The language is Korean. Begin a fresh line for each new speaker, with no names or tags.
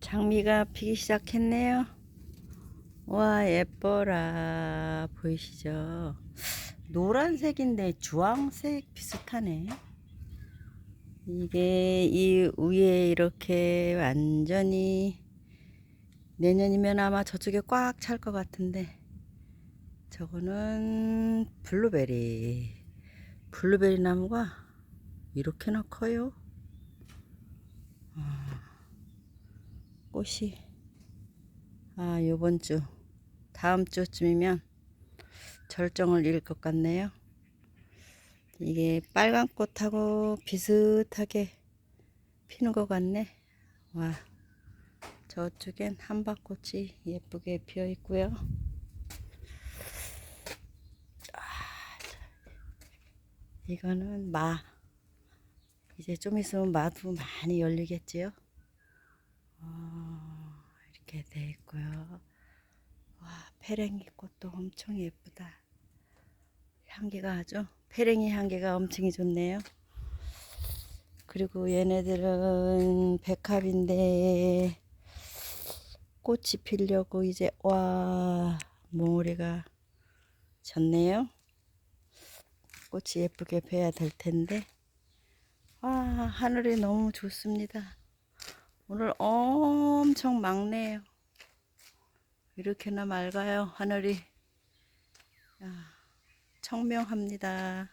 장미가 피기 시작했네요. 와, 예뻐라. 보이시죠? 노란색인데 주황색 비슷하네. 이게 이 위에 이렇게 완전히 내년이면 아마 저쪽에 꽉 찰 것 같은데 저거는 블루베리. 블루베리 나무가 이렇게나 커요. 꽃이 아 요번 주 다음 주쯤이면 절정을 이룰 것 같네요. 이게 빨간 꽃하고 비슷하게 피는 것 같네. 와 저쪽엔 한박꽃이 예쁘게 피어 있고요. 아, 이거는 마 이제 좀 있으면 마도 많이 열리겠지요. 어, 이렇게 돼 있고요. 와, 페랭이 꽃도 엄청 예쁘다. 향기가 아주 페랭이 향기가 엄청 좋네요. 그리고 얘네들은 백합인데 꽃이 피려고 이제 와 몽우리가 졌네요. 꽃이 예쁘게 배야 될 텐데 와 하늘이 너무 좋습니다. 오늘 엄청 맑네요. 이렇게나 맑아요, 하늘이. 야, 청명합니다. 아,